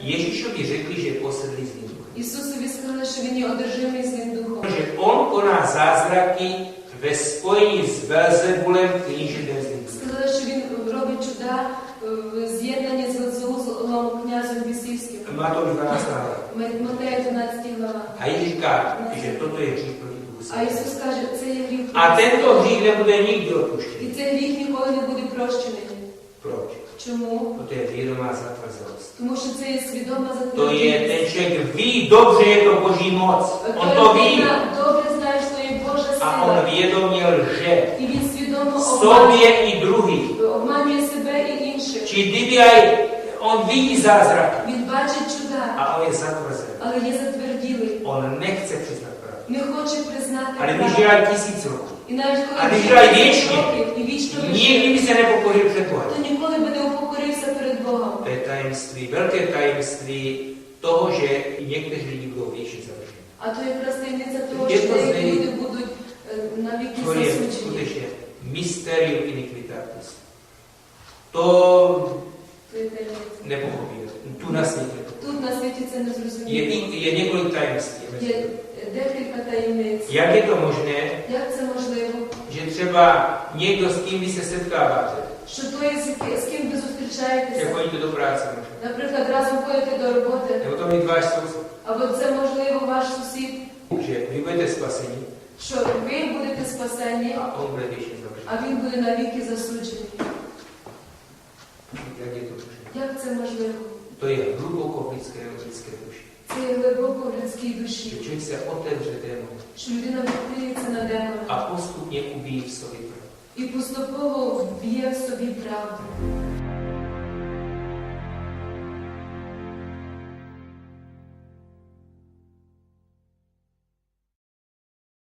Ježíšovi řekli, že je posedlý zlým duchem. Ісусові сказали, що він є одержимий злим духом. Že on koná zázraky ve spojení s Belzebulem, knížetem zlým duchem. Сказали, що він робить чуда е, в з'єднанні з Везеузлом князем Вісівським. Má to 12 hlava. Матея 12 глава. A Ježíš říká, že toto je hřích proti Duchu А Svatému. Ісус каже, це є гріх. A tento hřích nebude nikdy І цей гріх ніколи не буде прощений. Чому? To je vědomá zatvrzelost. Тому що це є свідома To je, затвердженість. ten člověk ví dobře, je to boží moc. On to ví. людина добре знає, що є Божа A on сила. vědomě lže. І він свідомо Sobě обманює, i druhým. обманює себе і інших. Kdyby aj on vidí zázrak Він бачить чуда, a on je zatvrzen. але є затверділий. On nechce přiznat pravdu. Не хоче признати Ale правду. žije tisíc roků, І навіть коли А він живе вічно. років і вічно nepokoril před Bohem. то ніколи би не упокорився перед Богом. To je tajemství, velké tajemství toho, že i někteří lidi budou věčně zavrženi. А то якраз таємниця того, Є що деякі можливість. люди будуть е, навіки To je засуджені. skutečně mysterium iniquitatis. To Це є таємниця. nepochopíme. Tu na světě. Тут на світі це не Je, зрозуміло. i- je několik tajemství. mezi Є tím. е, декілька таємниць. Jak je to možné, Як це можливо? že třeba někdo, s kým vy se setkáváte, Що той, з ки- з ким ви jak Зустрічаєтеся, chodíte do práce možná, наприклад, разом ходите до роботи, to mít váš soused, або це можливо ваш сусід, že vy budete spaseni що ви будете спасені, a on bude věčně а він буде навіки засуджений. Як це можливо? Je hluboko v lidské, v lidské. Це є глибоко в людській душі, člověk se otevře démonu що людина відкриється на демона. A postupně ubíjí v sobě pravdu. і поступово вб'є в собі правду.